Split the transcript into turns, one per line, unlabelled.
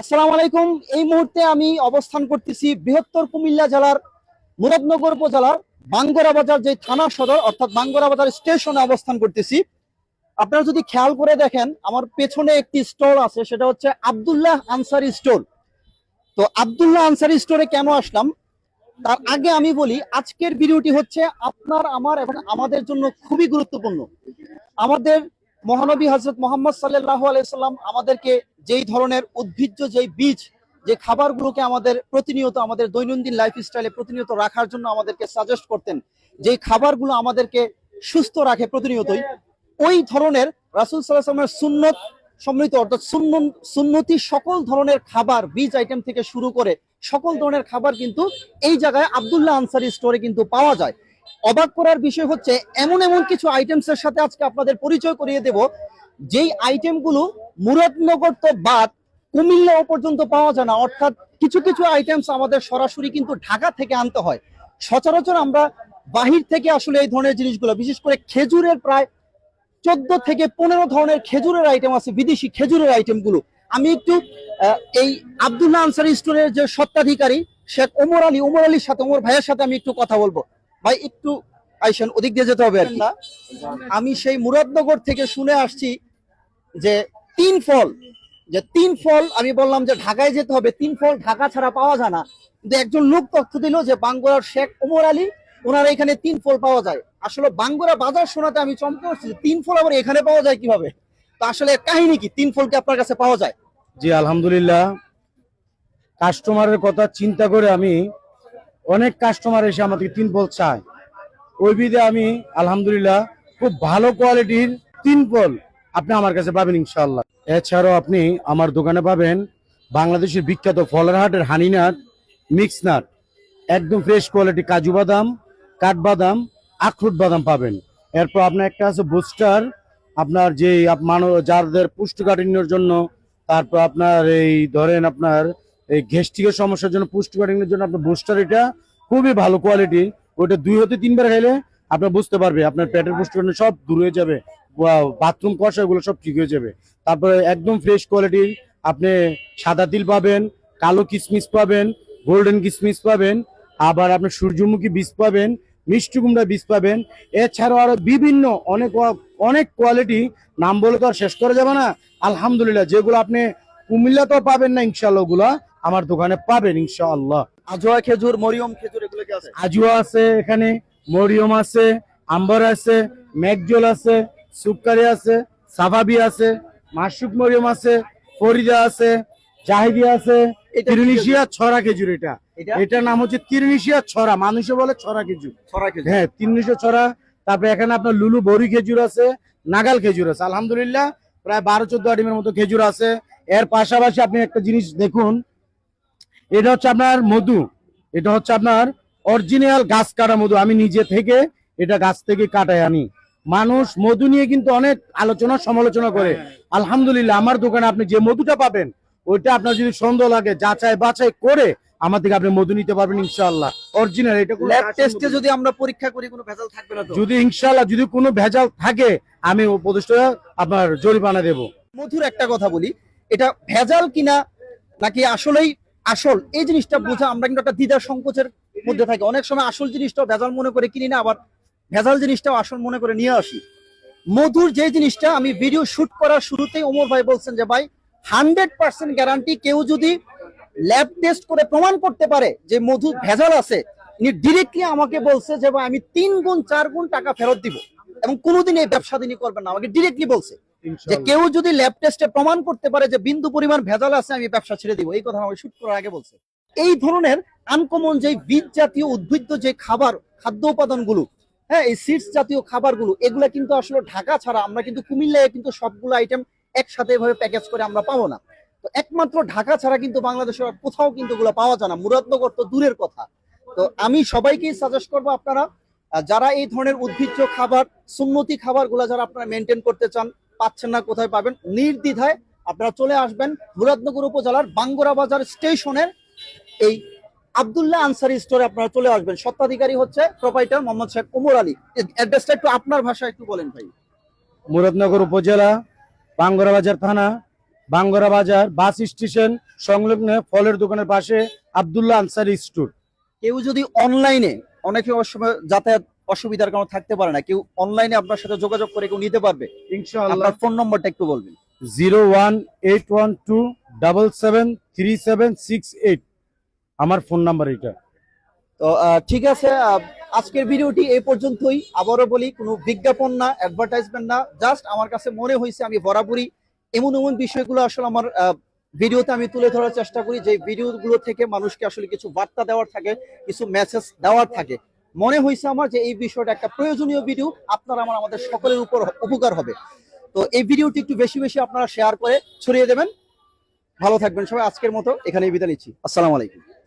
আসসালামু আলাইকুম। এই মুহূর্তে আমি অবস্থান করতেছি বৃহত্তর কুমিল্লা জেলার মুরাদনগর উপজেলার বাঙ্গরা বাজার যে থানা সদর, অর্থাৎ বাঙ্গরা বাজার স্টেশনে অবস্থান করতেছি। আপনারা যদি খেয়াল করে দেখেন, আমার পেছনে একটি স্টোর আছে, সেটা হচ্ছে আব্দুল্লাহ আনসারি স্টোর তো আব্দুল্লাহ আনসারি স্টোরে কেন আসলাম? তার আগে আমি বলি, আজকের ভিডিওটি হচ্ছে আপনার, আমার এবং আমাদের জন্য খুবই গুরুত্বপূর্ণ। আমাদের মহানবী হজরত মোহাম্মদ সাল্লাহ আলাইসাল্লাম আমাদেরকে যেই ধরনের উদ্ভিজ্জ যেই বীজ, যে খাবারগুলোকে আমাদের প্রতিনিয়ত আমাদের দৈনন্দিন লাইফ স্টাইলে প্রতিনিয়ত রাখার জন্য আমাদেরকে সাজেস্ট করতেন, যেই খাবারগুলো আমাদেরকে সুস্থ রাখে প্রতিনিয়তই, ওই ধরনের রাসুল সাল্লাহামের সুন্নত সমৃদ্ধ অর্থাৎ সুন্নতি সকল ধরনের খাবার, বীজ আইটেম থেকে শুরু করে সকল ধরনের খাবার কিন্তু এই জায়গায় আব্দুল্লাহ আনসারি স্টোরে কিন্তু পাওয়া যায়। অবাক করার বিষয় হচ্ছে, এমন এমন কিছু আইটেমস এর সাথে আজকে আপনাদের পরিচয় করিয়ে দেব। যেই আইটেমগুলো মুরাদনগর তো বাদ কুমিল্লা পর্যন্ত পাওয়া যায় না। অর্থাৎ কিছু কিছু আইটেমস আমাদের সরাসরি কিন্তু ঢাকা থেকে আনতে হয়। সচরাচর আমরা বাহির থেকে আসলে এই ধরনের জিনিসগুলো, বিশেষ করে খেজুরের প্রায় চোদ্দ থেকে পনেরো ধরনের খেজুরের আইটেম আছে, বিদেশি খেজুরের আইটেমগুলো আমি একটু এই আব্দুল্লাহ আনসারি স্টোরের যে সত্ত্বাধিকারী শেখ ওমর আলী, ওমর আলীর সাথে, ওমর ভাইয়ের সাথে আমি একটু কথা বলব। ভাই একটু আইসেন ওদিক দিয়ে যেতে হবে আর কি। আমি সেই মুরাদনগর থেকে শুনে আসছি যে তিন ফল যে তিন ফল আমি বললাম যে ঢাকায় যেতে হবে তিন ফল ঢাকা ছাড়া পাওয়া যায় না। কিন্তু একজন লোক তথ্য দিল যে বাঙ্গুরার শেখ ওমর আলী ওনারা এখানে তিন ফল পাওয়া যায়। আসলে বাঙ্গুরা বাজার শোনাতে আমি চমকে উঠছি যে তিন ফল আবার এখানে পাওয়া যায় কীভাবে? তো আসলে কাহিনী কি? তিন ফল কি আপনার কাছে পাওয়া যায়?
জি আলহামদুলিল্লাহ। কাস্টমারের কথা চিন্তা করে আমি অনেক কাস্টমার এসে আমাদের তিন ফল চায়। ওই বিধে আমি আলহামদুলিল্লাহ খুব ভালো কোয়ালিটির তিন ফল আপনি আমার কাছে পাবেন ইনশাল্লাহ এছাড়াও আপনি আমার দোকানে পাবেন বাংলাদেশের বিখ্যাত ফলের হাটের হানি নাট মিক্স নাট একদম ফ্রেশ কোয়ালিটি কাজু বাদাম কাঠবাদাম আখরুট বাদাম পাবেন। এরপর আপনার একটা আছে বুস্টার আপনার যে মানব যাদের পুষ্টিকাঠিন্যর জন্য, তারপর আপনার এই ধরেন আপনার এই গ্যাস্ট্রিকের সমস্যার জন্য পুষ্টিকাঠিন্যের জন্য আপনার বুস্টার এটা খুবই ভালো কোয়ালিটি ওইটা দুই হতে তিনবার খাইলে আপনার বুঝতে পারবে, আপনার পেটের পুষ্টিকাঠিন্য সব দূর হয়ে যাবে। বাথরুম কষা এগুলো সব ঠিক হয়ে যাবে। তারপরে একদম ফ্রেশ কোয়ালিটি আপনি সাদা তিল পাবেন, কালো কিশমিশ পাবেন গোল্ডেন কিশমিশ পাবেন, আবার আপনি সূর্যমুখী বীজ পাবেন, মিষ্টি কুমড়া বীজ পাবেন। এছাড়াও আরও বিভিন্ন অনেক অনেক কোয়ালিটি নাম বলে তো আর শেষ করা যাবে না। আলহামদুলিল্লাহ, যেগুলো আপনি কুমিল্লাতেও পাবেন না ইনশাল্লাহ ওগুলা। আমার দোকানে পাবেন ইনশাআল্লাহ।
আজোয়া খেজুর মরিয়ম খেজুর এগুলো কি আছে?
আজুয়া আছে এখানে মরিয়ম আছে আম্বার আছে ম্যাকজল আছে সুপকারি আছে সাভাবি আছে মাসুক মরিয়ম আছে ফরিদা আছে জাহিদি আছে তিরুনিশিয়া ছড়া খেজুর এটা।
এটা?
এটার নাম হচ্ছে তিরুনিশিয়া ছড়া মানুষে বলে ছড়া খেজুর।
ছড়া খেজুর।
হ্যাঁ তিনশো ছড়া। তারপরে এখানে আপনার লুলু বড়ি খেজুর আছে নাগাল খেজুর আছে। আলহামদুলিল্লাহ প্রায় বারো চোদ্দ আটিমের মতো খেজুর আছে। এর পাশাপাশি আপনি একটা জিনিস দেখুন এটা হচ্ছে আপনার মধু। এটা হচ্ছে আপনার অরিজিনাল গাছ কাটা মধু। আমি নিজে থেকে এটা গাছ থেকে কাটাই আনি। মানুষ মধু নিয়ে কিন্তু অনেক আলোচনা সমালোচনা করে। আলহামদুলিল্লাহ আমার দোকানে আপনি যে মধুটা পাবেন ওইটা আপনার যদি সন্দেহ লাগে যাচাই বাছাই করে আমার থেকে আপনি মধু নিতে পারবেন ইনশাআল্লাহ। অরিজিনাল এটা
ল্যাব টেস্টে যদি আমরা পরীক্ষা করি কোনো ভেজাল থাকবে না
যদি ইনশাল্লাহ যদি কোনো ভেজাল থাকে আমি উপদেষ্টা আপনার জরিমানা দেব।
মধুর একটা কথা বলি এটা ভেজাল কিনা নাকি আসলেই আসল এই জিনিসটা বোঝা আমরা কিন্তু একটা দ্বিধা সংকোচের মধ্যে থাকি। অনেক সময় আসল জিনিসটাও ভেজাল মনে করে কিনি না আবার ভেজাল জিনিসটাও আসল মনে করে নিয়ে আসি। মধুর যে জিনিসটা আমি ভিডিও শুট করার শুরুতেই ওমর ভাই বলছেন যে ভাই হান্ড্রেড পার্সেন্ট গ্যারান্টি কেউ যদি ল্যাব টেস্ট করে প্রমাণ করতে পারে যে মধু ভেজাল আছে ইনি ডিরেক্টলি আমাকে বলছে যে ভাই আমি তিন গুণ চার গুণ টাকা ফেরত দিব এবং কোনোদিন এই ব্যবসা তিনি করবেন না। আমাকে ডিরেক্টলি বলছে। যে কেউ যদি ল্যাব টেস্টে প্রমাণ করতে পারে যে বিন্দু পরিমাণ ভেজাল আছে আমি ব্যবসা ছেড়ে দিব। এই কথা আমাকে শুট করার আগে বলছে। এই ধরনের আনকমন যে বীজ জাতীয় উদ্ভিজ্জ যে খাবার খাদ্য উপাদানগুলো হ্যাঁ এই সিডস জাতীয় খাবারগুলো এগুলা কিন্তু আসলে ঢাকা ছাড়া আমরা কিন্তু কুমিল্লায় কিন্তু সবগুলো আইটেম একসাথে এভাবে প্যাকেজ করে আমরা পাবো না। তো একমাত্র ঢাকা ছাড়া কিন্তু বাংলাদেশের কোথাও কিন্তু এগুলো পাওয়া যায় না। মুরাদনগর তো দূরের কথা। তো আমি সবাইকেই সাজেস্ট করব আপনারা যারা এই ধরনের উদ্ভিজ্জ খাবার সুন্নতি খাবারগুলো যারা আপনারা মেনটেন করতে চান পাচ্ছেন না কোথায় পাবেন? নির্দ্বিধায় আপনারা চলে আসবেন মুরাদনগর উপজেলার বাঙ্গরা বাজার স্টেশনের এই আব্দুল্লাহ আনসারি স্টোরে আপনারা চলে আসবেন। সত্ত্বাধিকারী হচ্ছে প্রোপাইটার মোহাম্মদ শেখ ওমর আলী। অ্যাড্রেসটা একটু আপনার ভাষায় একটু বলেন ভাই।
মুরাদনগর উপজেলা বাঙ্গরা বাজার থানা বাঙ্গরা বাজার বাস স্টেশন সংলগ্ন ফলের দোকানের পাশে আব্দুল্লাহ আনসারি স্টোর
কেউ যদি অনলাইনে অনেকে সময় যাতায়াত অসুবিধার কারণে থাকতে পারে না। কেউ অনলাইনে আপনার সাথে যোগাযোগ করে কেউ নিতে পারবে। আপনার ফোন নম্বরটা একটু বলবেন।
Zero one eight one two double seven three seven six eight. আমার ফোন নাম্বার এটা
তো ঠিক আছে আজকের ভিডিওটি এই পর্যন্তই। আবারও বলি কোনো বিজ্ঞাপন না অ্যাডভার্টাইজমেন্ট না জাস্ট আমার কাছে মনে হয়েছে আমি বরাবরই এমন এমন বিষয়গুলো আসলে আমার ভিডিওতে আমি তুলে ধরার চেষ্টা করি যে ভিডিওগুলো থেকে মানুষকে আসলে কিছু বার্তা দেওয়ার থাকে কিছু মেসেজ দেওয়ার থাকে। মনে হয়েছে আমার যে এই বিষয়টা একটা প্রয়োজনীয় ভিডিও আপনারা আমার, আমাদের সকলের উপর উপকার হবে। তো এই ভিডিওটি একটু বেশি বেশি আপনারা শেয়ার করে ছড়িয়ে দেবেন। ভালো থাকবেন সবাই, আজকের মতো এখানেই বিদায় নিচ্ছি। আসসালামু আলাইকুম।